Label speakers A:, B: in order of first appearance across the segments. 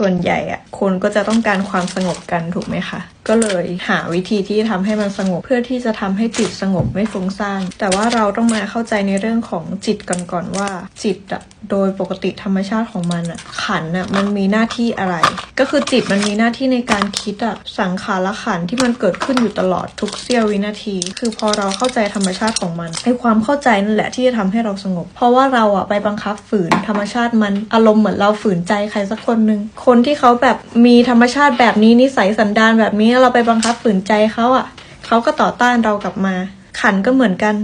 A: ส่วนใหญ่อะคนก็จะต้องการความสงบกันถูกไหมคะ ก็เลยหาวิธีที่ทำให้มันสงบเพื่อที่จะทำให้จิตสงบไม่ฟุ้งซ่าน แต่ว่าเราต้องมาเข้าใจในเรื่องของจิตกันก่อนว่า จิตอะโดยปกติธรรมชาติของมันอะขันอะมันมีหน้าที่อะไร ก็คือจิตมันมีหน้าที่ในการคิดอะสังขารขันที่มันเกิดขึ้นอยู่ตลอดทุกเสี้ยววินาที คือพอเราเข้าใจธรรมชาติของมันไอความเข้าใจนั่นแหละที่จะทำให้เราสงบ เพราะว่าเราอะไปบังคับฝืนธรรมชาติมันอารมณ์เหมือนเราฝืนใจใครสักคนหนึ่งคนที่เขาแบบมีธรรมชาติแบบนี้นิสัยสันดานแบบนี้แล้วเราไปบังคับฝืนใจเขาอะเขาก็ต่อต้านเรากลับมา ขันก็เหมือนกัน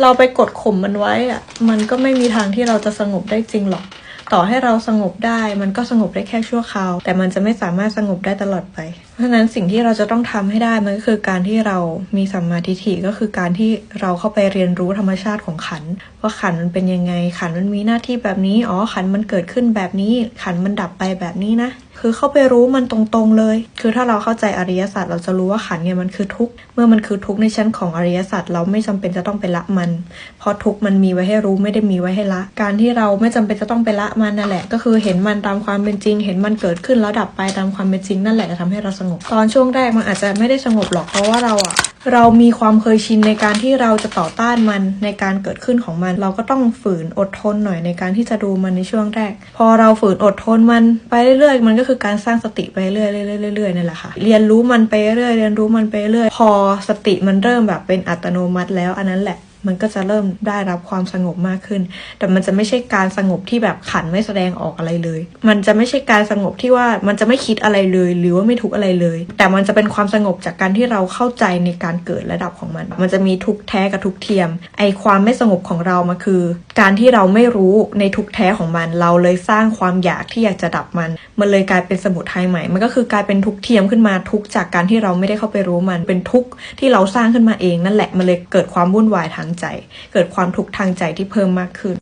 A: เราไปกดข่มมันไว้อะมันก็ไม่มีทางที่เราจะสงบได้จริงหรอก ต่อให้เราสงบได้ มันก็สงบได้แค่ชั่วคราว แต่มันจะไม่สามารถสงบได้ตลอดไป เพราะฉะนั้นสิ่งที่เราจะต้องทำให้ได้ มันก็คือการที่เรามีสัมมาทิฏฐิก็คือการที่เราเข้าไปเรียนรู้ธรรมชาติของขัน ว่าขันมันเป็นยังไง ขันมันมีหน้าที่แบบนี้ อ๋อ ขันมันเกิดขึ้นแบบนี้ ขันมันดับไปแบบนี้นะ คือเข้าไปรู้มันตรงๆเลย คือถ้าเราเข้าใจอริยสัจเราจะรู้ว่าขันเนี่ยมันคือทุกข์เมื่อมันคือทุกข์ในชั้นของอริยสัจเราไม่จำเป็นจะต้องไปละมัน เพราะทุกข์มันมีไว้ให้รู้ไม่ได้มีไว้ให้ละ การที่เราไม่จำเป็นจะต้องไปละมันนั่นแหละ ก็คือเห็นมันตามความเป็นจริง เห็นมันเกิดขึ้นแล้วดับไปตามความเป็นจริงนั่นแหละจะทำให้เราสงบ ตอนช่วงแรกมันอาจจะไม่ได้สงบหรอกเพราะว่าเราอะ เรามีความเคยชินในการที่เราจะต่อต้านมันในการเกิดขึ้นของมัน เราก็ต้องฝืนอดทนหน่อยในการที่จะดูมันในช่วงแรก พอเราฝืนอดทนมันไปเรื่อยๆ มันก็คือการสร้างสติไปเรื่อยๆเรื่อยๆๆนี่แหละค่ะ เรียนรู้มันไปเรื่อยเรียนรู้มันไปเรื่อยพอสติมันเริ่มแบบเป็นอัตโนมัติแล้วอันนั้นแหละ มันก็จะเริ่มได้รับความสงบมากขึ้น แต่มันจะไม่ใช่การสงบที่แบบขันไม่แสดงออกอะไรเลย มันจะไม่ใช่การสงบที่ว่ามันจะไม่คิดอะไรเลย หรือว่าไม่ทุกอะไรเลย แต่มันจะเป็นความสงบจากการที่เราเข้าใจในการเกิดและดับของมัน มันจะมีทุกแท้กับทุกเทียม ไอความไม่สงบของเรามาคือ การที่เราไม่รู้ในทุกแท้ของมัน เราเลยสร้างความอยากที่อยากจะดับมัน มันเลยกลายเป็นสมุทัยใหม่ มันก็คือกลายเป็นทุกเทียมขึ้นมาทุกจากการที่เราไม่ได้เข้าไปรู้มัน เป็นทุกที่เราสร้างขึ้นมาเองนั่นแหละ มันเลยเกิดความวุ่นวายทางใจ เกิดความทุกข์ทางใจที่เพิ่มมากขึ้น